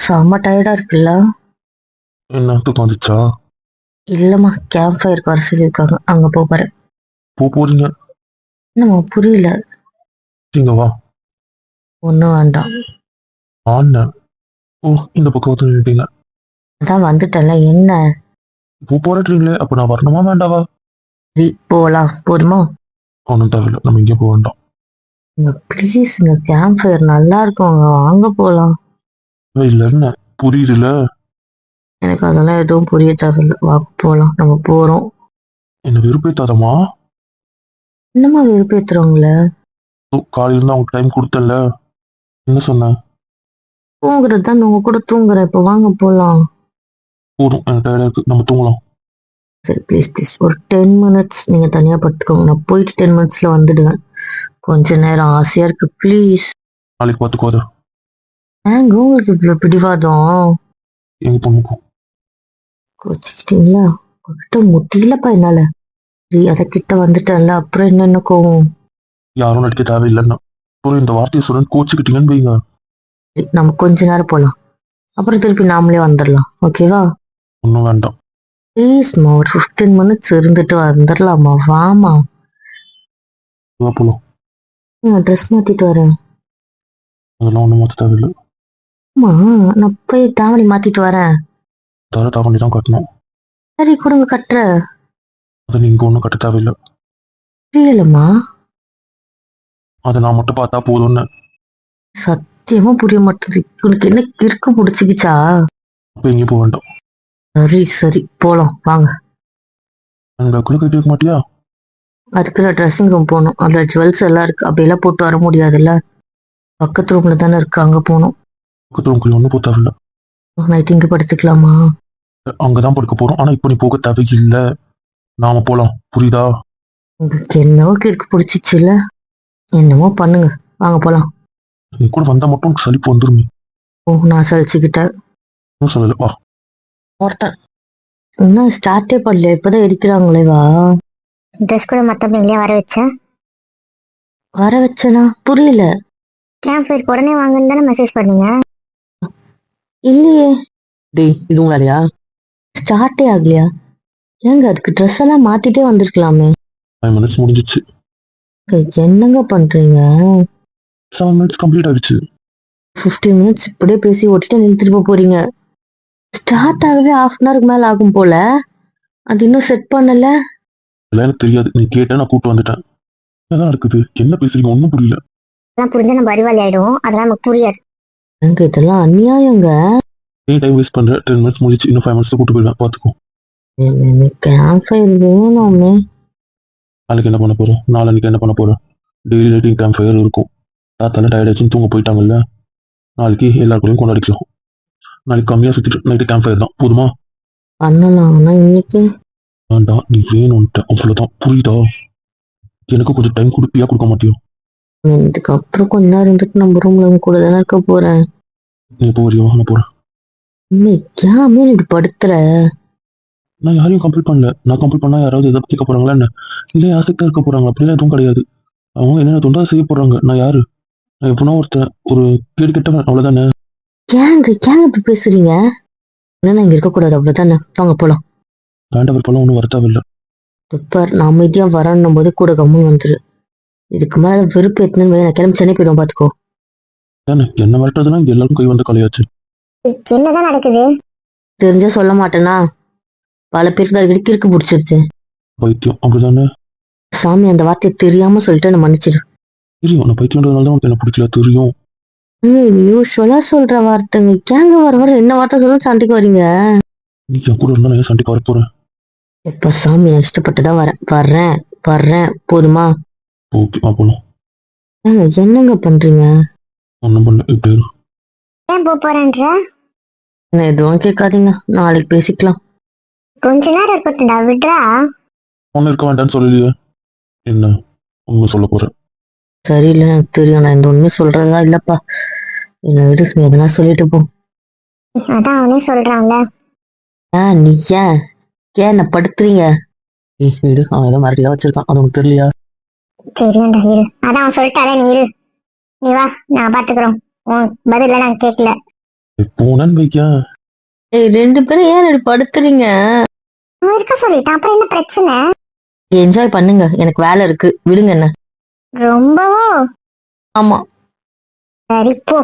செம்ம டயர்டா இருக்குல்ல? என்ன தூக்கம் வந்துச்சா? இல்லம்மா கேம்ப் ஃபயருக்கு வர சொல்லியிருக்காங்க. அங்க போக போறேன் போ போறீங்க. என்னம்மா புரியல. இங்க வா. ஒன்றும் வேண்டாம். ஆண்ணன் ஓ இந்த பக்கம் வந்து நின்றுட்டீங்க அதான் வந்துட்டேன்ல என்ன? போ போறீங்களே அப்ப நான் வரணுமா வேண்டாவா? சரி போகலாம் போதுமா? ஒன்றும் தேவையில்லை. நம்ம இங்கே போக வேண்டாம். ப்ளீஸ் இங்க கேம்ப் ஃபயர் நல்லா இருக்கும். அங்க வாங்க போகலாம் இல்லை என்ன புரியுதுல? எனக்கு அதெல்லாம் எதுவும் புரிய தேவையில்ல. வா போகலாம் நம்ம போறோம். என்ன விருப்பத்தாதமா என்னம்மா வெறுப்பேத்துறவங்கள? காலையில இருந்து அவங்க டைம் கொடுத்தல. என்ன சொன்னேன் தூங்குறது தான் உங்க கூட தூங்குறேன். இப்போ வாங்க போகலாம் போதும். எனக்கு டயர்டா இருக்கு. நம்ம தூங்கலாம். சரி ப்ளீஸ் ப்ளீஸ் ஒரு டென் மினிட்ஸ் நீங்கள் தனியாக படுத்துக்கோங்க. நான் போயிட்டு டென் மினிட்ஸில் வந்துடுவேன். கொஞ்ச நேரம் ஆசையாக இருக்கு. ப்ளீஸ் நாளைக்கு பார்த்துக்கோத ஏங்க உங்களுக்கு இவ்வளோ பிடிவாதம்? எங்க பொண்ணுக்கும் கோச்சிக்கிட்டீங்களா? கிட்ட முடியலப்பா என்னால். அதை கிட்ட வந்துட்டேன்ல அப்புறம் என்னென்ன கோவம் யாரும் நடிக்க தேவையில்லைன்னா. அப்புறம் இந்த வார்த்தையை சொல்ல கோச்சுக்கிட்டீங்கன்னு வைங்க. சரி, நம்ம கொஞ்ச நேரம் போகலாம் அப்புறம் திருப்பி நாமளே வந்துடலாம். ஓகேவா? ஒன்றும் வேண்டாம். ப்ளீஸ்மா ஒரு ஃபிஃப்டீன் மினிட்ஸ் இருந்துட்டு வந்துடலாமா? வாமா. வா போலாம். நான் ட்ரெஸ் மாற்றிட்டு வரேன். அதெல்லாம் ஒன்றும் மாற்ற தேவையில்லை. அம்மா நான் போய் தாவணி மாற்றிட்டு வரேன். தர தாவணி தான் கட்டணும். சரி கொடுங்க கட்டுறேன் அதை நீங்க ஒன்றும் கட்ட தேவையில்லை. புரியலம்மா. அதை நான் மட்டும் பார்த்தா போதும்னு. சத்தியமா புரிய மாட்டேது உனக்கு என்ன கிறுக்கு பிடிச்சிக்கிச்சா? அப்போ எங்கேயும் போக வேண்டாம். சரி சரி போலாம் வாங்க. அங்கே குழு கட்டி வைக்க மாட்டியா? அதுக்கு நான் ட்ரெஸ்ஸிங் ரூம் போகணும். அதுல ஜுவல்ஸ் எல்லாம் இருக்கு. அப்படியெல்லாம் போட்டு வர முடியாதுல்ல. பக்கத்து ரூம்ல தானே இருக்கு. அங்க போகணும். உங்களுக்கு ஒன்றும் போக தேவையில்லை. நைட் இங்க படுத்துக்கலாமா? அங்கே தான் படுக்க போகிறோம் ஆனால் இப்போ நீ போக தேவையில்லை. நாம போகலாம் புரியுதா? உங்களுக்கு என்னவோ கிறுக்கு பிடிச்சிச்சுல்ல? என்னமோ பண்ணுங்க. வாங்க போலாம். நீ கூட வந்தால் மட்டும் உனக்கு சலிப்பு வந்துருமே. ஓ நான் சலிச்சுக்கிட்டேன் ஒன்றும் சொல்லலை வா. ஒருத்தன். இன்னும் ஸ்டார்ட்டே பண்ணல இப்பதான் இருக்கிறாங்களே வா. ட்ரெஸ் கூட மற்றவங்களே வர வச்சேன். வர வச்சனா? புரியல. கேம்ப் ஃபயருக்கு உடனே வாங்கன்னு தானே மெசேஜ் பண்ணீங்க? இல்லையே. டேய் இதுவும் வேலையா? ஸ்டார்ட்டே ஆகலையா? ஏங்க அதுக்கு ட்ரெஸ் எல்லாம் மாத்திட்டே வந்திருக்கலாமே. ஃபைவ் மினிட்ஸ் முடிஞ்சிச்சு. என்னங்க பண்றீங்க? செவன் மினிட்ஸ் கம்ப்ளீட் ஆயிடுச்சு. 15 மினிட்ஸ் இப்படியே பேசி ஓட்டிட்டு நிறுத்திட்டு போக போறீங்க. ஸ்டார்ட் ஆகவே ஹாஃப் அன் ஹவருக்கு மேல ஆகும் போல. அது இன்னும் செட் பண்ணல. எனக்கு தெரியாது. நீ கேட்ட நான் கூப்பிட்டு வந்துட்டேன். என்னதான் இருக்குது? என்ன பேசுறீங்க? ஒன்றும் புரியல. அதெல்லாம் புரிஞ்சா நம்ம அறிவாளி ஆயிடுவோம். அதெல்லாம் நமக்கு புரியாது. ஏங்க இதெல்லாம் அநியாயங்க. நீ டைம் வேஸ்ட் பண்ற டென் மினிட்ஸ் முடிச்சு இன்னும் ஃபைவ் மினிட்ஸ் கூட்டு போயிடலாம் பார்த்துக்கோ கேம்ப் ஃபயர் வேணுமே நாளைக்கு என்ன பண்ண போறோம் நாளைக்கு என்ன பண்ண போறோம் டெய்லி நைட்டிங் டைம் ஃபயர் இருக்கும். தாத்தால டயர்ட் ஆச்சுன்னு தூங்க போயிட்டாங்கல்ல. நாளைக்கு எல்லாருக்குள்ளேயும் கொண்டாடிக்கலாம். நாளைக்கு கம்மியாக சுற்றிட்டு நைட்டு கேம்ப் ஃபயர் தான். போதுமா? பண்ணலாம். ஆனா இன்னைக்கு? வேண்டாம். நீ வேணும்ட்ட அவ்வளோதான் புரியுதா? எனக்கு கொஞ்சம் டைம் கொடுப்பியா கொடுக்க மாட்டியோ? இதுக்கு அப்புறம் கொஞ்ச நேரம் இருந்துட்டு நம்ம ரூம்ல கூட தானே இருக்க போறேன். நீ வரையோ நான் போறேன். ஏன் இப்படி படுத்துற? நான் யாரையும் கம்ப்ளீட் பண்ணல. நான் கம்ப்ளீட் பண்ணா யாராவது எதாவது கேட்க போறாங்களா என்ன இல்லை ஆசக்தா இருக்க போறாங்க அப்படிலாம் எதுவும் கிடையாது. அவங்க என்ன தொண்டா செய்ய போறாங்க? நான் யாரு? நான் எப்படின்னா ஒருத்தன் ஒரு கேடு கெட்டவன் அவ்வளவுதானே. ஏங்க ஏங்க இப்படி பேசுறீங்க? என்ன இங்க இருக்க கூடாது அவ்வளவுதானே? வாங்க போலாம். வேண்டவர் பழம் ஒன்றும் வரத்தாவில்லை பார் நான் அமைதியா வரணும் போது கூட கம்முன்னு வந்துரு. இதுக்கு மேல வெறுப்பு எத்தனை நான் கிளம்பி சென்னை போயிடும் பாத்துக்கோ தானே என்ன மிரட்டுறதுன்னா எல்லாரும் கை வந்த கலையாச்சு என்னதான் நடக்குது? தெரிஞ்சா சொல்ல மாட்டேனா பல பேருக்கு அடிக்கடி கிறுக்கு பிடிச்சிருச்சு. பைத்தியம் அப்படிதானே? சாமி அந்த வார்த்தையை தெரியாம சொல்லிட்டு நான் மன்னிச்சிடு தெரியும் நான் பைத்தியம்ன்றதுனால தான் உனக்கு என்ன பிடிக்கல தெரியும். யூஸ்வலா சொல்ற வார்த்தைங்க. ஏங்க வர வர என்ன வார்த்தை சொல்ல சண்டைக்கு வரீங்க? நீ என் கூட இருந்தா நான் சண்டைக்கு வர போறேன்? இப்ப சாமி நான் இஷ்டப்பட்டுதான் வரேன். வர்றேன் வர்றேன் போதுமா? ஓகே ஏங்க என்னங்க பண்றீங்க? ஒன்றும் பண்ணல இப்படி இரு. ஏன் போக போறேன்ற? என்ன எதுவும் கேட்காதீங்க. நாளைக்கு பேசிக்கலாம். கொஞ்ச நேரம் இருக்கட்டும்டா விட்றா. ஒன்றும் இருக்க வேண்டாம்னு சொல்லலையே. என்ன உண்மை சொல்ல போறேன் சரியில்லை எனக்கு தெரியும். நான் இந்த உண்மை சொல்றதா இல்லப்பா. என்ன விடு நீ எதனா சொல்லிட்டு போ. அதான் அவனே சொல்றான்ல. ஏன் நீ ஏன்? ஏன் என்ன படுத்துறீங்க? ஏய் இரு அவன் ஏதோ மிரட்டிலாம் வச்சிருக்கான். அது உனக்கு தெரியலையா? தெரியும்டா இரு. அதான் அவன் சொல்லிட்டாலே நீ இரு. நீ வா நான் பாத்துக்கிறோம். உன் பதில நான் கேட்கல வைக்கேன் ஏய் ரெண்டு பேரும் ஏன் இப்படி படுத்துறீங்க? அவன் இருக்க சொல்லிட்டான். அப்புறம் என்ன பிரச்சனை? என்ஜாய் பண்ணுங்க. எனக்கு வேலை இருக்கு. விடுங்க என்ன. ரொம்பவோ? ஆமா. சரி போ.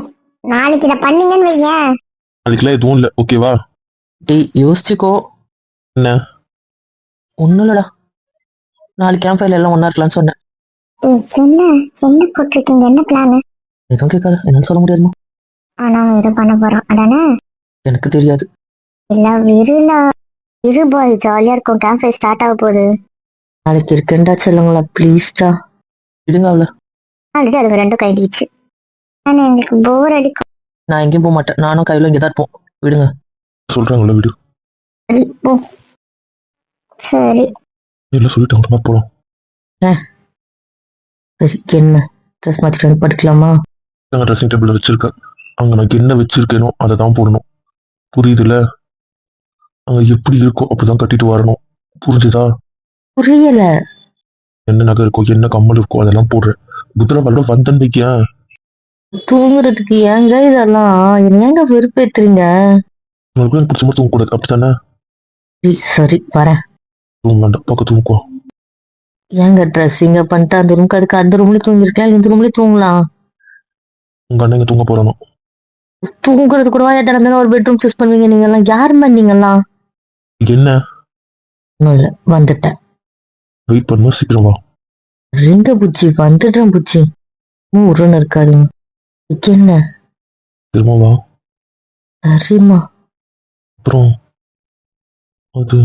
நாளைக்கு இதை பண்ணீங்கன்னு வையேன். அதுக்கெல்லாம் எதுவும் இல்லை. ஓகேவா டேய் யோசிச்சுக்கோ. என்ன? ஒன்றும் இல்லடா. நாளைக்கு கேம்ப் ஃபயர்ல எல்லாம் ஒன்றா இருக்கலாம்னு சொன்னேன். என்ன? என்ன போட்டிருக்கீங்க? என்ன பிளான் எதுவும் கேட்காத. என்னால சொல்ல முடியாதுமா. ஆனா ஏதோ பண்ண போறான் அதானே? எனக்கு தெரியாது. இல்ல விருல. இரு பாய் ஜாலியா இருக்கும். கேம்ப் ஸ்டார்ட் ஆக போகுது. நாளைக்கு இருக்கேன்டா சொல்லுங்களா ப்ளீஸ்டா விடுங்க அவளை. ஆல்ரெடி அதுக்கு ரெண்டும் கைடிச்சு ஆனா எங்களுக்கு போர் அடிக்கும். நான் எங்கேயும் போக மாட்டேன். நானும் கையில இங்கே தான் இருப்போம். விடுங்க. சொல்றாங்களா விடு. சரி போ. சரி. இல்லை சொல்லிட்டாங்க போகலாம் சரி என்ன? ட்ரெஸ் மாத்திட்டு வந்து படுக்கலாமா? நாங்கள் ட்ரெஸ்ஸிங் டேபிளில் வச்சிருக்கேன் அங்கே நான் என்ன வச்சிருக்கேனோ அதை தான் போடணும். புரியுதுல? அங்கே எப்படி இருக்கோ அப்படிதான் கட்டிட்டு வரணும். புரிஞ்சுதா? புரியல. என்ன நகை இருக்கோ என்ன கம்மல் இருக்கோ அதெல்லாம் போடுறேன். புத்தர வல்ல வந்தன் வைக்கேன் தூங்குறதுக்கு ஏங்க இதெல்லாம்? என்ன ஏங்க வெறுப்பேத்துறீங்க? உங்களுக்கு பிடிச்ச மாதிரி தூங்கக்கூடாது அப்படித்தானே? சரி, வரேன். தூங்க வேண்டாம் பக்கம் தூங்குவா. ஏங்க ட்ரெஸ்ஸிங்க பண்ணிட்டு அந்த ரூம்க்கு அதுக்கு அந்த ரூம்ல தூங்கிருக்கலாம் இந்த ரூம்ல தூங்கலாம். உங்க அண்ணன் தூங்க போறானோ தூங்குறது கூடவா? எத்தனை இருந்தாலும் ஒரு பெட்ரூம் சூஸ் பண்ணுவீங்க நீங்கெல்லாம்? யாருமே நீங்கெல்லாம்? என்ன? இல்ல வந்துட்டேன். வெயிட் பண்ணுமா சீக்கிரம் வா. ரெங்க புச்சி? வந்துடுறேன் புச்சி. உருன்னு இதுக்கு என்ன? திரும்ப வா. சரிம்மா. அப்புறம் அது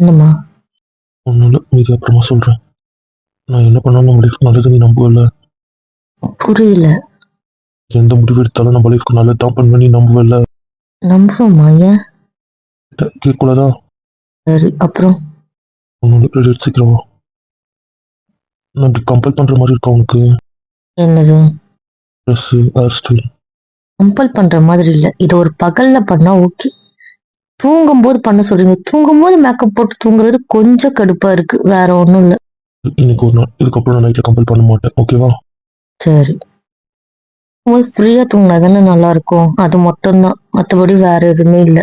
என்னம்மா? ஒன்றும் இல்லை மீதி அப்புறமா சொல்றேன். நான் என்ன பண்ணாலும் நம்ம லைஃப் நல்லது நீ நம்புவல புரியல. எந்த முடிவு எடுத்தாலும் நம்ம லைஃப்க்கு நல்லது தான் பண்ணுவேன் நீ நம்புவல நம்புறோமா ஏன் கேட்கக்கூடாதா? சரி அப்புறம்? ஒன்றும் இல்லை சீக்கிரம் வா. நான் கம்பல் பண்ற மாதிரி இருக்கா உனக்கு? என்னது? ட்ரெஸ் ஹேர் ஸ்டைல் கம்பல் பண்ற மாதிரி இல்ல. இதை ஒரு பகல்ல பண்ணா ஓகே தூங்கும் போது பண்ண சொல்றீங்க. தூங்கும் போது மேக்கப் போட்டு தூங்குறது கொஞ்சம் கடுப்பா இருக்கு. வேற ஒண்ணும் இல்ல. இன்னைக்கு ஒரு நாள். இதுக்கப்புறம் நான் நைட்டில் கம்பல் பண்ண மாட்டேன். ஓகேவா சரி. ஃப்ரீயா தூங்கினா தானே நல்லா இருக்கும். அது மட்டும்தான். மத்தபடி வேற எதுவுமே இல்ல.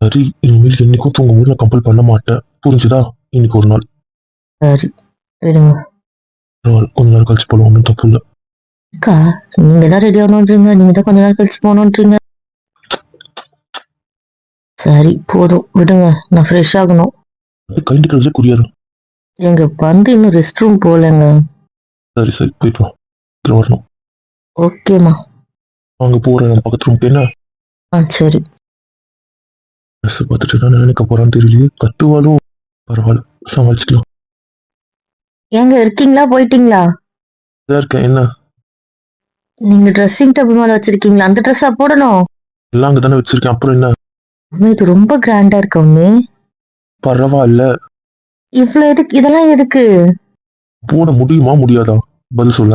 சரி இனிமேல் என்னைக்கும் தூங்கும்போது நான் கம்பல் பண்ண மாட்டேன். புரிஞ்சுதா? இன்னைக்கு ஒரு நாள். சரி. விடுங்க. ஒரு நாள். கொஞ்ச நேரம் கழிச்சு போல ஒன்றும் தப்பு இல்லை. அக்கா நீங்க தான் ரெடி ஆகணுன்றீங்க. நீங்க தான் கொஞ்ச நேரம் கழிச்சு போகணுன்றீங்க. சரி போதும். விடுங்க நான் ஃப்ரெஷ் ஆகணும். கைண்டு குரியாரு எங்க வந்து இன்னும் ரெஸ்ட் ரூம் போகலங்க. சரி சரி போயிட்டு வா வரணும். ஓகேம்மா அங்கே நம்ம பக்கத்து ரூமுக்கு என்ன? ஆ சரி. ட்ரெஸ் பார்த்துட்டு நான் நினைக்க போறான்னு தெரியலையே. கத்துவாலும் பரவாயில்ல சமாளிச்சுக்கலாம். ஏங்க இருக்கீங்களா? போயிட்டீங்களா? இருக்கேன் என்ன? நீங்க ட்ரெஸ்ஸிங் டேபிள் மேல வச்சிருக்கீங்களா? அந்த ட்ரெஸ்ஸா போடணும். எல்லாம் அங்கே தானே வச்சிருக்கேன். அப்புறம் என்ன? இது ரொம்ப கிராண்டா இருக்கு அம்மி. பரவாயில்ல. இவ்வளவு எதுக்கு இதெல்லாம் எதுக்கு? போட முடியுமா முடியாதா? பதில் சொல்ல.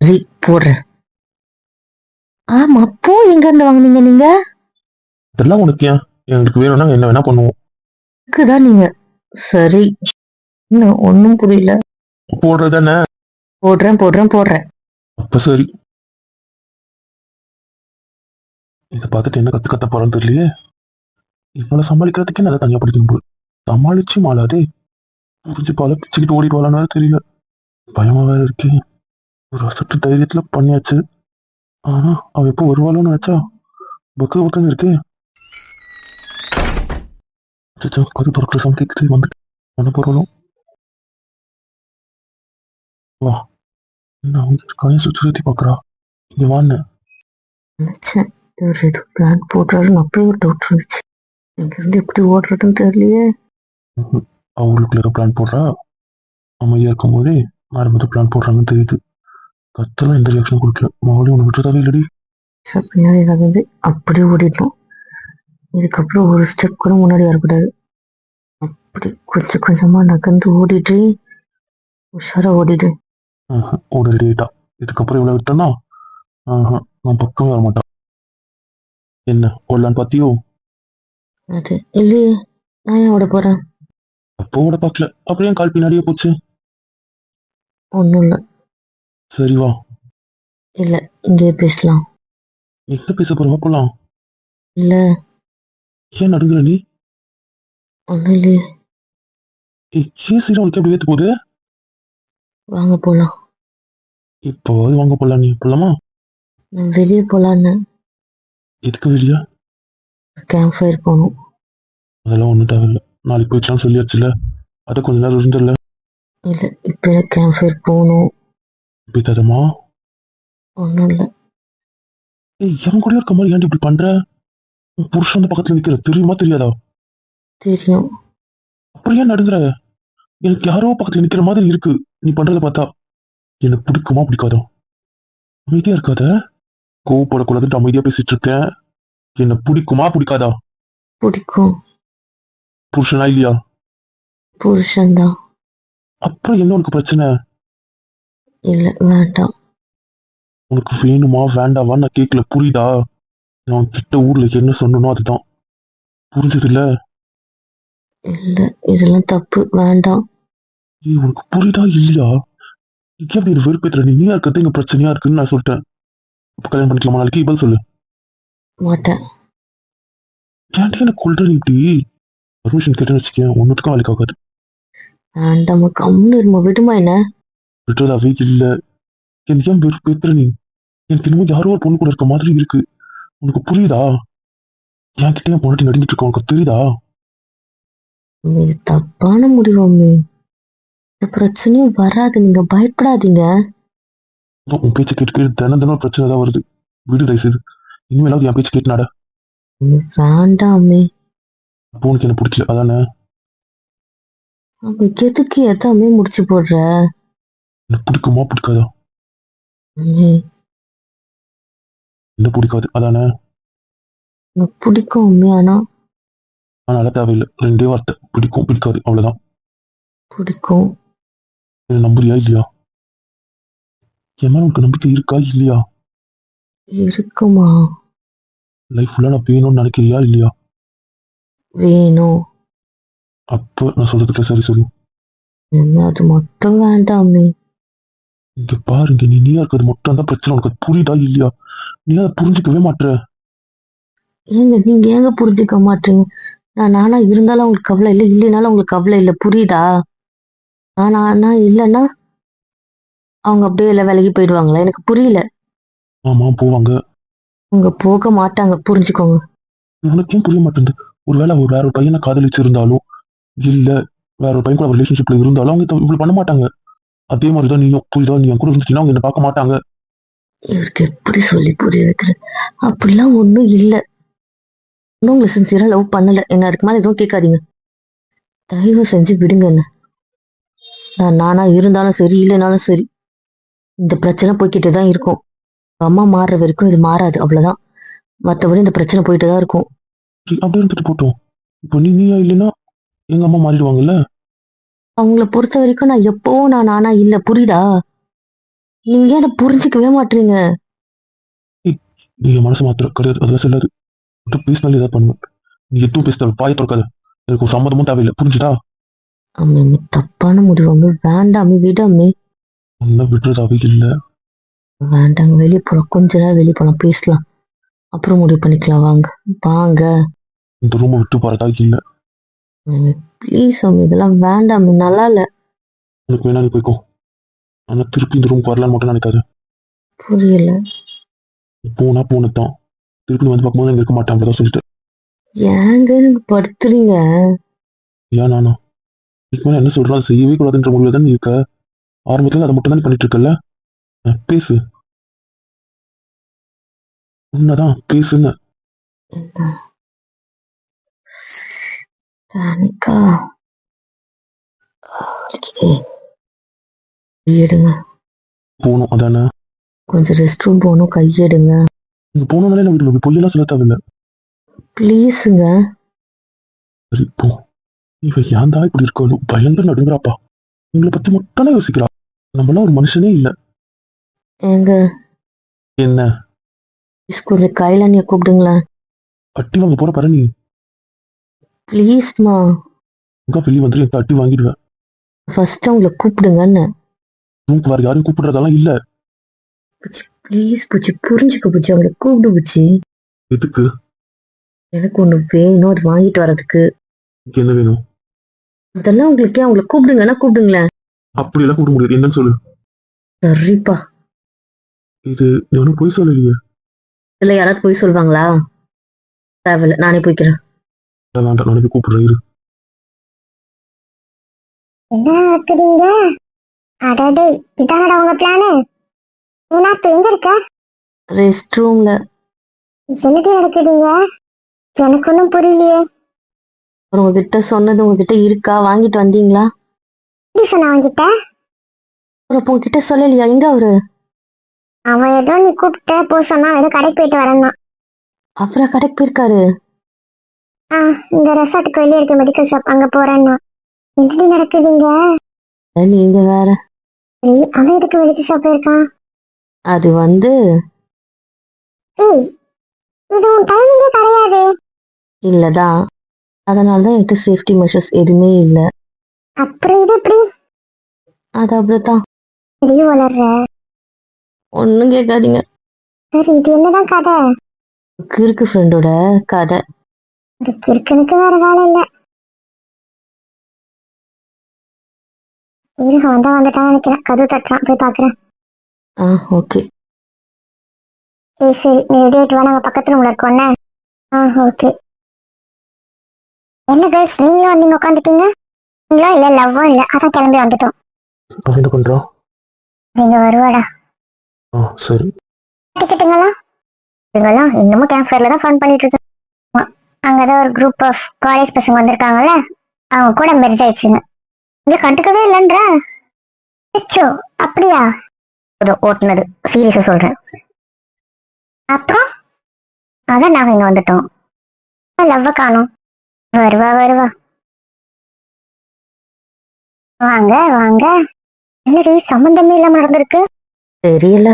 சரி போடுறேன் ஆமா பூ எங்க இருந்து வாங்குனீங்க நீங்க? இதெல்லாம் உனக்கு ஏன்? எங்களுக்கு வேணும்னா என்ன வேணா பண்ணுவோம். இருக்குதான் நீங்க? சரி. இன்னும் ஒண்ணும் புரியல. போடுறது தானே போடுறேன் போடுறேன் போடுறேன். அப்ப சரி. இதை பார்த்துட்டு என்ன கத்து கத்த போறான்னு தெரியலையே. இவளை சமாளிக்கிறதுக்கே நல்லா தனியா படிக்கணும் போல். சமாளிச்சு மாளாதே. புரிஞ்சு பால பிச்சுக்கிட்டு ஓடிடுவாளான்னு வேற தெரியல. பயமா வேற இருக்கே. ஒரு அசட்டு தைரியத்துல பண்ணியாச்சு. ஆனா அவ எப்போ வருவாளோன்னு நினைச்சா பக்கு உட்காந்து இருக்கே. கது சம் வந்து பண்ண போறோம் வா. என்ன அவங்க சுற்றி சுத்தி பாக்குறா? இங்க வான்னு. நினைச்சேன். இவர் ஏதோ பிளான் போடுறாருன்னு அப்பயே ஒரு டவுட் இங்க இருந்து எப்படி ஓடுறதுன்னு தெரியலையே. அவங்களுக்குள்ள பிளான் போடுறா? அமைதியா இருக்கும் போதே ஆரம்பத்தில் பிளான் போடுறாங்கன்னு தெரியுது. கத்தெல்லாம் எந்த ரியாக்ஷன் கொடுக்கல. மறுபடியும் ஒன்று விட்டுறதாவே இல்லடி. பின்னாடி நகர்ந்து அப்படியே ஓடிடணும் இதுக்கப்புறம் ஒரு ஸ்டெப் கூட முன்னாடி வரக்கூடாது. அப்படி கொஞ்சம் கொஞ்சமா நகர்ந்து ஓடிட்டு உஷாரா ஓடிடு ஆஹா, ஓட ஆயிட்டா இதுக்கப்புறம் இவ்வளவு விட்டேன்னா ஆஹா நான் பக்கம் வர மாட்டான் என்ன ஓடலான்னு பாத்தியோ அது. இல்லையே நான் ஏன் ஓட போறேன்? அப்போ ஓட பார்க்கல. அப்புறம் ஏன் கால் பின்னாடியே போச்சு? ஒன்றும் இல்லை. சரி வா. இல்லை இங்கேயே பேசலாம். எங்க பேச போறவா போலாம். இல்ல. ஏன் நடுங்குற நீ? ஒன்றும் இல்லையே. ஏய், ஏன் சீரம் உனக்கு எப்படி ஏத்து போகுது? வாங்க போலாம். இப்போ வாங்க போலாம் நீ. போலாமா? நான் வெளியே போலான்னு. எதுக்கு வெளியா? கேம்ப் ஃபயர் போகணும் அதெல்லாம் ஒன்றும் தேவையில்ல. நாளைக்கு போயிடலாம் சொல்லியாச்சுல அதை கொஞ்ச நேரம் இருந்துடல இல்லை இப்போ எனக்கு கேம்ப் ஃபயர் போகணும் போய் தரமா? ஒன்றும் இல்லை. ஏய் என் கூட இருக்க மாதிரி ஏன்டி இப்படி பண்ற? உன் புருஷன் அந்த பக்கத்துல நிக்கிற. தெரியுமா தெரியாதா? தெரியும். அப்புறம் ஏன் நடுங்குற? எனக்கு யாரோ பக்கத்துல நிக்கிற மாதிரி இருக்கு. நீ பண்றத பார்த்தா எனக்கு பிடிக்குமா பிடிக்காதா? அமைதியா இருக்காத? கோவப்படக்கூடாதுட்டு அமைதியா பேசிட்டு இருக்கேன். என்ன பிடிக்குமா பிடிக்காதா? பிடிக்கும். புருஷனா இல்லையா? புருஷன்தான். அப்புறம் என்ன உனக்கு பிரச்சனை? இல்லை வேண்டாம். உனக்கு வேணுமா வேண்டாமா நான் கேட்கல புரியுதா? நான் கிட்ட ஊர்ல என்ன சொன்னனோ அதுதான். புரிஞ்சது இல்ல இல்லை இதெல்லாம் தப்பு வேண்டாம். ஏய் உனக்கு புரியுதா இல்லையா? நீ ஏன் அப்படி வெறுப்பேத்துற நீ? நீயா இருக்கிறது இங்க பிரச்சனையா இருக்குன்னு நான் சொல்லிட்டேன். கல்யாணம் பண்ணிக்கலாமா நாளைக்கு? பதில் சொல்லு. மாட்டேன். கொள்ற நீ இப்படி பர்மிஷன் கேட்டேன்னு வச்சுக்கேன் ஒன்னுத்துக்கும் வேலைக்கு ஆகாது. வேண்டாமா கம்முன்னு இருமா விடுமா என்ன? விட்டுறதாவே இல்ல. எனக்கு ஏன் வெறுப்பேத்துற நீ? எனக்கு இன்னமும் யாரோ ஒரு பொண்ணு கூட இருக்க மாதிரி இருக்கு. உனக்கு புரியுதா? என் பொண்ணாட்டி நடிக்கிட்டு இருக்க உனக்கு தெரியுதா? இது தப்பான முடிவு அம்மி. இந்த பிரச்சனையும் வராது நீங்க பயப்படாதீங்க. உன் பேச்சை கேட்டு கேட்டு தினம் தினம் பிரச்சனை தான் வருது. வீடு தயவு செய்து இனிமேலாவது என் பேச்சு கேட்டு நட வேண்டாம். அம்மி அப்போ உனக்கு என்ன பிடிக்கல அதானே? அம்மி எதுக்கு எதாமே முடிச்சு போடுற? எனக்கு பிடிக்குமா பிடிக்காதா? என்ன பிடிக்காது அதானே? எனக்கு பிடிக்கும் அம்மி ஆனா அதனால தேவையில்லை. ரெண்டே வார்த்தை பிடிக்கும் பிடிக்காது அவ்வளவுதான். பிடிக்கும். என்ன நம்புறியா இல்லையா? என் மேல உனக்கு நம்பிக்கை இருக்கா இல்லையா? இருக்குமா? லைஃப் ஃபுல்லா நான் வேணும்னு நினைக்கிறியா இல்லையா? வேணும் அப்போ நான் சொல்றதுக்கு சரி சொல்லு. அம்மி, அது மட்டும் வேண்டாம் இங்க பாருங்க நீ நீயா இருக்கிறது மட்டும் தான் பிரச்சனை. உனக்கு புரியுதா இல்லையா? நீ அதை புரிஞ்சுக்கவே மாட்ற. ஏங்க நீங்க ஏங்க புரிஞ்சுக்க மாட்டீங்க நான் நானா இருந்தாலும் உங்களுக்கு கவலை இல்லை இல்லைனாலும் உங்களுக்கு கவலை இல்லை. புரியுதா? ஆனா ஆனா இல்லைன்னா அவங்க அப்படியே இல்லை விலகி போயிடுவாங்களா? எனக்கு புரியல. ஆமா போவாங்க. அவங்க போக மாட்டாங்க புரிஞ்சுக்கோங்க. உனக்கு ஏன் புரிய மாட்டேங்குது. ஒருவேளை அவர் வேற ஒரு பையனை காதலிச்சு இருந்தாலும் இல்ல வேற ஒரு பையன் கூட ரிலேஷன்ஷிப்ல இருந்தாலும் அவங்க இத- இவ்வளவு பண்ண மாட்டாங்க. அதே மாதிரிதான் நீயும் புரியுதா? நீ என் கூட இருந்துச்சுன்னா அவங்க என்ன பார்க்க மாட்டாங்க. இவருக்கு எப்படி சொல்லி புரிய வைக்கிறது? அப்படிலாம் ஒன்றும் இல்லை. இன்னும் உங்களை சின்சியரா லவ் பண்ணல. என்ன அதுக்கு மேலே எதுவும் கேட்காதீங்க. தயவு செஞ்சு விடுங்க என்ன. நான் நானா இருந்தாலும் சரி இல்லைனாலும் சரி இந்த பிரச்சனை போய்க்கிட்டே தான் இருக்கும். அம்மா மாறுற வரைக்கும் இது மாறாது அவ்வளவுதான். மற்றபடி இந்த பிரச்சனை போயிட்டு தான் இருக்கும் அப்படியே இருந்துட்டு போட்டோம். இப்போ நீ நீயா இல்லைன்னா எங்க அம்மா மாறிடுவாங்கல்ல? அவங்கள பொறுத்த வரைக்கும் நான் எப்பவும் நான் நானா இல்லை புரியுதா? நீங்க ஏன் அதை புரிஞ்சிக்கவே மாட்டீங்க நீ என் மனசு மாத்திர கிடையாது அதெல்லாம் செல்லாது பேசினாலே ஏதாவது பண்ணுவேன் நீ எதுவும் பேச பாய திறக்காத. எனக்கு சம்மதமும் தேவையில்லை புரிஞ்சுதா? அம்மே தப்பான முடிவு அம்மே வேண்டாமே விடாமே ஒன்னும் விடுறதாவே இல்லை. வேண்டாங்க வெளியே போலாம். கொஞ்ச நேரம் வெளியே போலாம். பேசலாம். அப்புறம் முடிவு பண்ணிக்கலாம். வாங்க. வாங்க. இந்த ரூமை விட்டு போறதா? இல்லை. ப்ளீஸ் அம்மி இதெல்லாம் வேண்டாம். நல்லா இல்ல. உனக்கு வேணா நீ போய்க்கோ ஆனா திருப்பி இந்த ரூமுக்கு வரலான்னு மட்டும் நினைக்காத. புரியல. போனா போனதுதான். திருப்பி வந்து பார்க்கும்போது இங்க இருக்க மாட்டேன் சொல்லிட்டு ஏங்க எனக்கு படுத்துறீங்க? ஏன் நானா? இதுக்கு மேல என்ன சொல்றோம் அதை செய்யவே கூடாதுன்ற முடிவுல தான் இருக்க? ஆரம்பத்துல அதை மட்டும் தான் பண்ணிட்டு இருக்கல பேசு உண்மைதான் பேசுன்னு என்ன? ராணிக்கா. போகணும் அதானே? கொஞ்சம் ரெஸ்ட் ரூம் போகணும் கையெடுங்க. இங்க போனோம்னாலே நான் வீட்டுல பொய்யெல்லாம் சொல்ல தேவையில்ல. ப்ளீஸுங்க சரி போ. இவ ஏன்டா இப்படி இருக்காளோ பயங்கர நடுங்குறாப்பா. உங்களை பத்தி மட்டும் யோசிக்கிறா. நம்மளாம் ஒரு மனுஷனே இல்ல. ஏங்க? என்ன? ப்ளீஸ் கொஞ்சம் கைலானிய கூப்பிடுங்களேன் அட்டி வாங்க போற பாரு நீ ப்ளீஸ்மா. எங்க வெளியே வந்து எனக்கு அட்டி வாங்கிடுவேன் ஃபர்ஸ்ட் அவங்கள கூப்பிடுங்கன்னு. ரூமுக்கு வேற யாரையும் கூப்பிடுறதெல்லாம் இல்ல. ப்ளீஸ் புச்சி புரிஞ்சுக்க புச்சி அவங்கள கூப்பிடு புச்சி. எதுக்கு? எனக்கு ஒண்ணு வேணும் அது வாங்கிட்டு வர்றதுக்கு. எனக்கு என்ன வேணும்? அதெல்லாம் உங்களுக்கே அவங்கள கூப்பிடுங்கன்னா கூப்பிடுங்களேன். அப்படியெல்லாம் கூப்பிட முடியாது. என்னன்னு சொல்லு. சரிப்பா. இது நீ ஒன்றும் பொய் சொல்லலையே. இல்ல யாராவது போய் சொல்லுவாங்களா தேவையில்ல நானே போய்க்கிறேன். வேண்டாம் நாளைக்கு கூப்பிடுறேன் இரு. என்ன ஆக்குறீங்க அடடே இதானடா உங்க பிளானு? ஏன்னா எங்க இருக்க? ரெஸ்ட் ரூம்ல. என்னடி நடக்குதுங்க எனக்கு ஒன்றும் புரியலையே. உங்ககிட்ட சொன்னது உங்ககிட்ட இருக்கா? வாங்கிட்டு வந்தீங்களா? எப்படி சொன்ன அவன்கிட்ட? அப்புறம் அப்ப உங்ககிட்ட சொல்லலையா? எங்க அவரு? அவன் ஏதோ நீ கூப்பிட்ட போ சொன்னா ஏதோ கடைக்கு போயிட்டு வரேன்னா. அப்புறம் கடைக்கு போயிருக்காரு. ஆ இந்த ரெசார்ட்டுக்கு வெளியே இருக்க மெடிக்கல் ஷாப் அங்க போறேன்னா. என்னடி நடக்குதுங்க நீங்க வேற. சரி அவன் எதுக்கு மெடிக்கல் ஷாப் போயிருக்கான்? அது வந்து ஏய் இது உன் டைமிங்கே கிடையாது இல்லதான். அதனாலதான் என்கிட்ட சேஃப்டி மெஷர்ஸ் எதுவுமே இல்ல. அப்புறம் இது எப்படி? அது அப்படித்தான். நீ வளர்ற. ஒண்ணும் கேட்காதீங்க. சரி இது என்னதான் கதை? கிறுக்கு ஃப்ரெண்டோட கதை. இந்த கிறுக்கனுக்கு வேற வேலை இல்ல. இருக வந்தா வந்துட்டான் நினைக்கிறேன். கதவு தட்டுறான். போய் பாக்குறேன். ஆ ஓகே. சரி சரி நீ ரெடி ஆயிட்டு வா. நாங்க பக்கத்து ரூம்ல இருக்கோம்னே ஆ ஓகே. என்ன கேர்ள்ஸ் நீங்களும் வந்தீங்க உட்காந்துட்டீங்க நீங்களும் இல்ல லவ்வும் இல்ல? அதான் கிளம்பி வந்துட்டோம். நீங்க வருவாடா. ஆ சரி. டிக்கெட்டுங்களா இவங்கெல்லாம் இன்னமும் கேம்ப் ஃபயர்ல தான் ஃபன் பண்ணிட்டு இருக்காங்க ஆ, அங்கதான் ஒரு குரூப் ஆஃப் காலேஜ் பசங்க வந்திருக்காங்கல்ல அவங்க கூட மெர்ஜ் ஆயிடுச்சுங்க. இங்க கண்டுக்கவே இல்லைன்ற? அச்சோ அப்படியா? இதோ ஓட்டுனது சீரியஸா சொல்றேன். அப்புறம்? அதான் நாங்க இங்க வந்துட்டோம். லவ்வ காணோம். வருவா வருவா. வாங்க வாங்க. என்னடி சம்பந்தமே இல்லாம நடந்திருக்கு? தெரியல.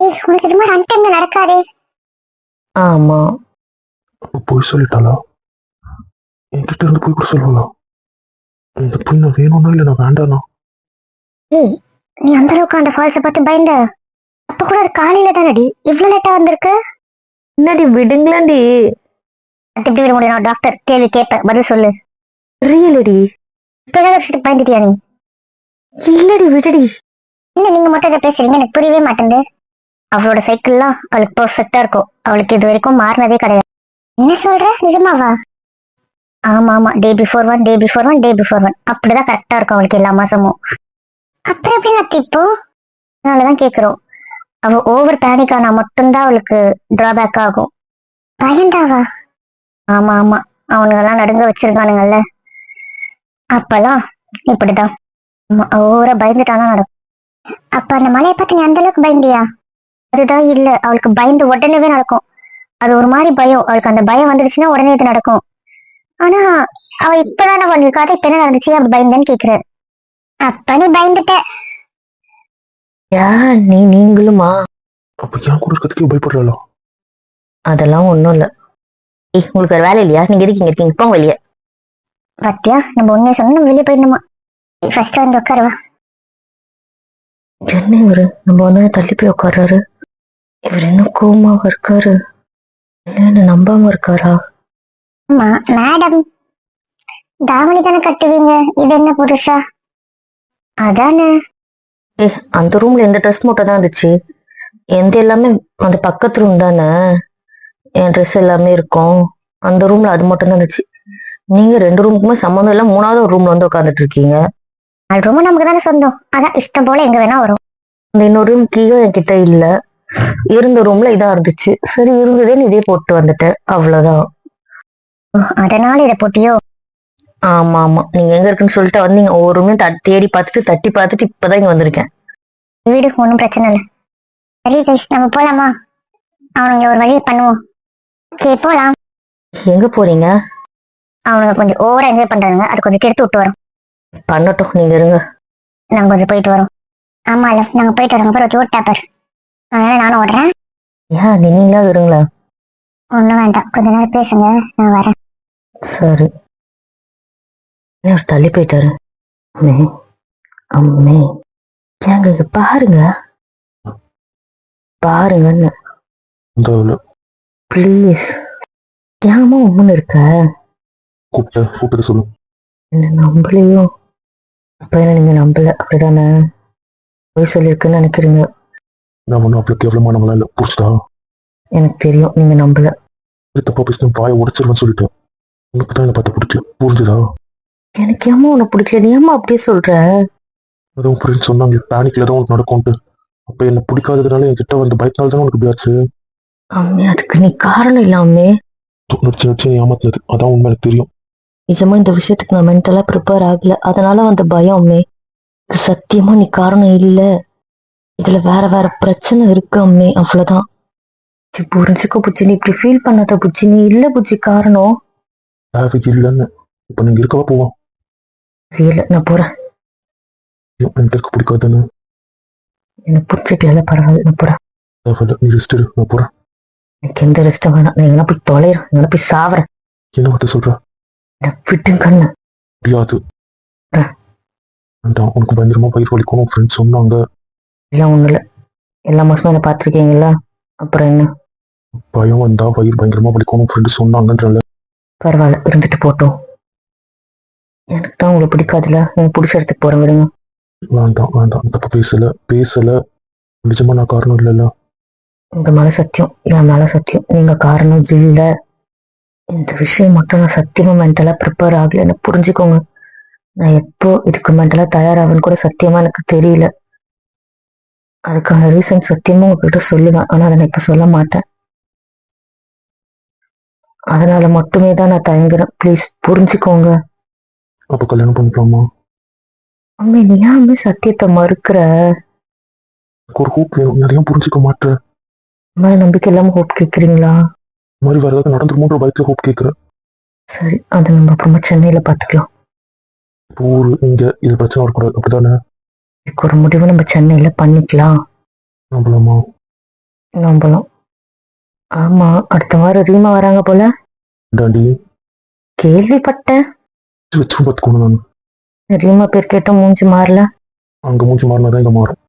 உனக்கு இது மாதிரி அன்டைம்ல நடக்காதே. ஆமா. அப்ப பொய் சொல்லிட்டாளா? என்கிட்ட இருந்து போய் கூட சொல்லுவாளா இந்த நான் வேணும்னா இல்லை நான் வேண்டானா ஏய் நீ அந்த அளவுக்கு அந்த ஃபால்ஸ பார்த்து பயந்த? அப்ப கூட அது காலையில தானடி? இவ்வளவு லேட்டா வந்திருக்கு? என்னடி விடுங்களேன்டி. அது எப்படி விட முடியும்? நான் டாக்டர் கேள்வி கேட்பேன். பதில் சொல்லு. ரியலடி இப்பதான் விஷயத்துக்கு பயந்துட்டியா நீ? இல்லடி விடுடி. என்ன நீங்க மட்டும் இதை பேசுறீங்க? எனக்கு புரியவே மாட்டேங்குது. அவளோட சைக்கிள்லாம் அவளுக்கு பர்ஃபெக்டா இருக்கும். அவளுக்கு இது வரைக்கும் மாறினதே கிடையாது. என்ன சொல்ற? நிஜமாவா? ஆமா ஆமா. Day before one day before one day before one அப்படிதான் கரெக்டா இருக்கும் அவளுக்கு எல்லா மாசமும். அப்புறம் எப்படி நான் இப்போ? அதனாலதான் கேக்குறோம். அவ ஓவர் பேனிக் ஆனா மட்டும்தான் அவளுக்கு டிராபேக் ஆகும். பயந்தாவா? ஆமா ஆமா. அவனுங்கெல்லாம் நடுங்க வச்சிருக்கானுங்கல்ல. அப்பெல்லாம் இப்படிதான். ஓவரா பயந்துட்டானா நடக்கும். அப்ப அந்த மலையை பார்த்து நீ அந்த அளவுக்கு பயந்தியா? அதுதான் இல்ல. அவளுக்கு பயந்து உடனேவே நடக்கும். அது ஒரு மாதிரி பயம். அவளுக்கு அந்த பயம் வந்துடுச்சுன்னா உடனே இது நடக்கும். ஆனா அவ இப்பதானே பண்ணிருக்காத இப்ப என்ன நடந்துச்சு? அப்படி பயந்தேன்னு கேக்குற அப்ப நீ பயந்துட்ட. யா நீ நீங்களுமா? அப்ப என் கூட இருக்கிறதுக்கே பயப்படுறாளா அதெல்லாம் ஒண்ணும் இல்ல. ஏய் உங்களுக்கு ஒரு வேலை இல்லையா? நீங்க எதுக்கு இங்க இருக்கீங்க? போங்க வெளியே. பத்தியா? நம்ம உண்மையை சொன்னா வெளியே போயிடணுமா? ஃபர்ஸ்ட் வந்து உட்காருவா என்ன இவரு? நம்ம வந்து தள்ளி போய் உட்கார்றாரு. இவர் என்ன கோமாவா இருக்காரு. என்ன நம்பாம இருக்காரா? ஆமா மேடம் தாவணி தானே கட்டுவீங்க? இது என்ன புதுசா? அதானே. ஏ அந்த ரூம்ல எந்த ட்ரெஸ் மட்டும் தான் இருந்துச்சு? எந்த எல்லாமே அந்த பக்கத்து ரூம் தானே. என் ட்ரெஸ் எல்லாமே இருக்கும். அந்த ரூம்ல அது மட்டும் தான் இருந்துச்சு. நீங்க ரெண்டு ரூமுக்குமே சம்மந்தம் இல்ல மூணாவது ஒரு ரூம்ல வந்து உட்காந்துட்டு இருக்கீங்க. அது ரொம்ப நமக்கு தானே சொந்தம். அதான் இஷ்டம் போல எங்க வேணா வரும். அந்த இன்னொரு ரூம் கீழே என்கிட்ட இல்ல. இருந்த ரூம்ல இதா இருந்துச்சு. சரி இருந்ததேன்னு இதே போட்டு வந்துட்டேன் அவ்வளவுதான். அதனால இதை போட்டியோ? ஆமா ஆமா. நீங்க எங்க இருக்குன்னு சொல்லிட்டு வந்தீங்க. ரூமையும் தட்டி- தேடி பார்த்துட்டு தட்டி பார்த்துட்டு இப்பதான் இங்க வந்திருக்கேன். வீடு ஒன்றும் பிரச்சனை இல்லை. சரி கைஸ் நம்ம போலாமா? அவனுங்க ஒரு வழி பண்ணுவோம். ஓகே போலாம். எங்க போறீங்க? அவனுங்க கொஞ்சம் ஓவரா என்ஜாய் பண்றாங்க அது கொஞ்சம் கெடுத்து விட்டு வரோம். பண்ணட்டும் நீங்க இருங்க. நாங்க கொஞ்சம் போயிட்டு வரோம். ஆமால நாங்க போயிட்டு வரோம். அப்புறம் ஜோட் டாப்பர் அதனால நானும் ஓடுறேன். ஏன் நீங்களா இருங்களா ஒன்றும் வேண்டாம். கொஞ்ச நேரம் பேசுங்க நான் வரேன். சரி. ஏன் அவர் தள்ளி போயிட்டாரு? அம்மே அம்மே. ஏங்க இங்க பாருங்க. பாருங்கன்னு. ப்ளீஸ் ஏமா உம்முன்னு இருக்க? கூப்பிட்ட கூப்பிட்டு சொல்லு. என்ன நம்பலையும் அப்ப என்ன நீங்க நம்பல? அப்படிதானே? போய் சொல்லியிருக்குன்னு நினைக்கிறீங்க. நான் ஒன்றும் அவ்வளோ கேவலமானவங்களா இல்லை. புரிச்சுதா எனக்கு தெரியும் நீங்க நம்பல. தப்பா பேசின வாயை உடச்சிருவேன்னு சொல்லிட்டேன். உனக்கு தான் என்னை பார்த்து பிடிக்கல புரிஞ்சுதா? எனக்கு ஏமா உன்னை பிடிக்கல? நீ ஏமா அப்படியே சொல்ற? அதுவும் ஃப்ரெண்ட்ஸ் சொன்னாங்க பேனிக்ல தான் உனக்கு நடக்கும்ட்டு அப்போ என்ன பிடிக்காததுனால என்கிட்ட வந்து பயத்தினால தான் உனக்கு இப்படி ஆச்சு? அம்மே அதுக்கு நீ காரணம் இல்லாமே நடிச்சு நடிச்சு ஏமாத்துனது. அதான் உண்மை எனக்கு தெரியும். நிஜமா இந்த விஷயத்துக்கு நான் மென்டலா ப்ரிப்பேர் ஆகல. அதனால வந்த பயம் அம்மே. சத்தியமா நீ காரணம் இல்ல. இதுல வேற வேற பிரச்சனை இருக்கு அம்மே. அவ்வளவுதான். புச்சி, புரிஞ்சுக்கோ புச்சி. நீ இப்படி ஃபீல் பண்ணாத புச்சி. நீ இல்ல புச்சி காரணம். தேவை இல்லைன்னு. இப்போ நீங்க இருக்கவா போவோம் இல்ல நான் போறேன். எனக்கு இருக்க பிடிக்காதுன்னு எனக்கு புரிஞ்சுக்கல பரவாயில்ல நான் போறேன். தேவையில்ல நீ ரெஸ்ட் எடு நான் போறேன். எனக்கு எந்த ரெஸ்டும் வேணாம். நான் எங்கன்னா போய் தொலைறேன். எங்கன்னா போய் சாவறேன். என்ன வார்த்தை சொல்ற? நான் விட்டுங்க கண்ணு. முடியாது. வேண்டாம் உனக்கு பயங்கரமா பயிர் வலிக்கணும் ஃப்ரெண்ட்ஸ் சொன்னாங்க. எல்லாம் ஒண்ணும் இல்ல எல்லா மாசமும் என்ன பாத்திருக்கீங்களா அப்புறம் என்ன? பயம் வந்தா பயிர் பயங்கரமா வலிக்கணும் ஃப்ரெண்டு சொன்னாங்கன்றல பரவாயில்ல இருந்துட்டு போட்டோம். எனக்கு தான் உங்களை பிடிக்காதுல எனக்கு பிடிச்ச இடத்துக்கு போறேன் விடுங்க. வேண்டாம் வேண்டாம். தப்ப பேசல. பேசல. நிஜமா நான் காரணம் இல்லைல்ல. உங்க மேல சத்தியம். என் மேல சத்தியம். நீங்க காரணம் இல்ல. இந்த விஷயம் மட்டும் நான் சத்தியமா மென்டலா ப்ரிப்பேர் ஆகலைன்னு புரிஞ்சுக்கோங்க. நான் எப்போ இதுக்கு மென்டலா தயாராகுன்னு கூட சத்தியமா எனக்கு தெரியல. அதுக்கான ரீசன் சத்தியமா உங்ககிட்ட சொல்லுவேன். ஆனா அதை நான் இப்ப சொல்ல மாட்டேன். அதனால மட்டுமே தான் நான் தயங்குறேன். ப்ளீஸ் புரிஞ்சுக்கோங்க. அப்ப கல்யாணம் பண்ணிக்கலாமா? அம்மே நீ ஏன் அம்மே சத்தியத்தை மறுக்கிற? ஒரு ஹோப் வேணும். நிறைய புரிஞ்சுக்க மாட்டேன் மேல நம்பிக்கை இல்லாம ஹோப் கேக்குறீங்களா? மாதிரி வேற ஏதாவது நடந்துருமோன்ற பயத்துல ஹோப் கேட்கறேன் சரி அதை நம்ம அப்புறமா சென்னையில பாத்துக்கலாம் இப்போ ஊரு இங்க இது பிரச்சனை வரக்கூடாது. அப்படிதானே? இதுக்கு ஒரு முடிவு நம்ம சென்னையில பண்ணிக்கலாம். நம்பலாமா? ஆமா அடுத்த வாரம் ரீமா வராங்க போல. கேள்விப்பட்டேன். ரீமா பேர் கேட்ட மூஞ்சி மாறல. அங்க மூஞ்சி மாறினாதான் இங்க மாறும்.